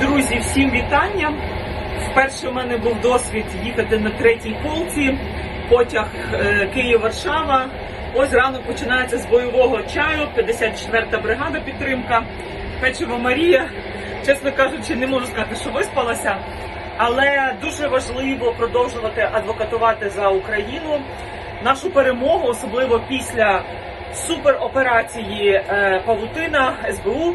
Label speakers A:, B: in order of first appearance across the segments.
A: Друзі, всім вітання. Вперше в мене був досвід їхати на третій полці, потяг е, Київ-Варшава. Ось ранок починається з бойового чаю, 54-та бригада підтримка, Печиво Марія. Чесно кажучи, не можу сказати, що виспалася, але дуже важливо продовжувати адвокатувати за Україну, нашу перемогу, особливо після супероперації е, Павутина СБУ.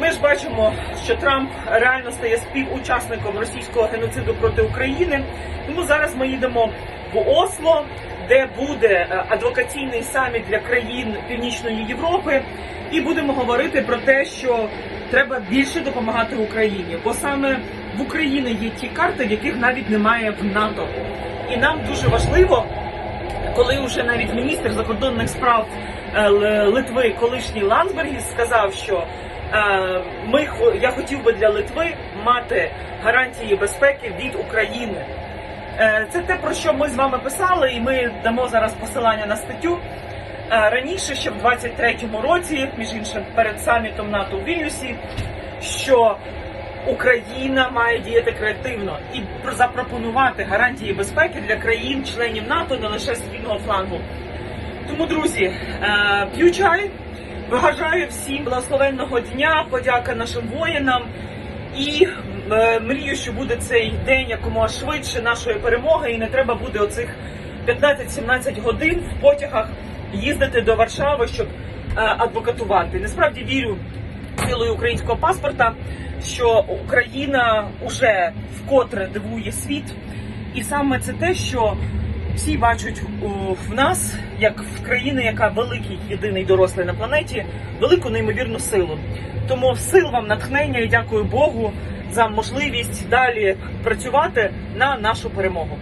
A: Ми ж бачимо, що Трамп реально стає співучасником російського геноциду проти України. Тому зараз ми їдемо в Осло, де буде е, адвокаційний саміт для країн Північної Європи, і будемо говорити про те, що треба більше допомагати Україні, бо саме в Україні є ті карти, яких навіть немає в НАТО. І нам дуже важливо коли вже навіть міністр закордонних справ е, Литви, колишній Лансбергіс, сказав, що ми я хотів би для Литви мати гарантії безпеки від України. Е, Це те, про що ми з вами писали, і ми дамо зараз посилання на статтю. Е, Раніше, ще в 23-му році, між іншим, перед самітом НАТО у Вільнюсі, що Україна має діяти креативно і запропонувати гарантії безпеки для країн-членів НАТО не лише східного флангу. Тому, друзі, е, вважаю всім благословенного дня, подяка нашим воїнам і е, мрію, що буде цей день якомога швидше нашої перемоги, і не треба буде оцих 15-17 годин в потягах їздити до Варшави, щоб е, адвокатувати. Насправді вірю силою українського паспорта, що Україна уже вкотре дивує світ, і саме це те, що всі бачать у, в нас, як в країни, яка великий єдиний дорослий на планеті, велику неймовірну силу. Тому сил вам натхнення і дякую Богу за можливість далі працювати на нашу перемогу.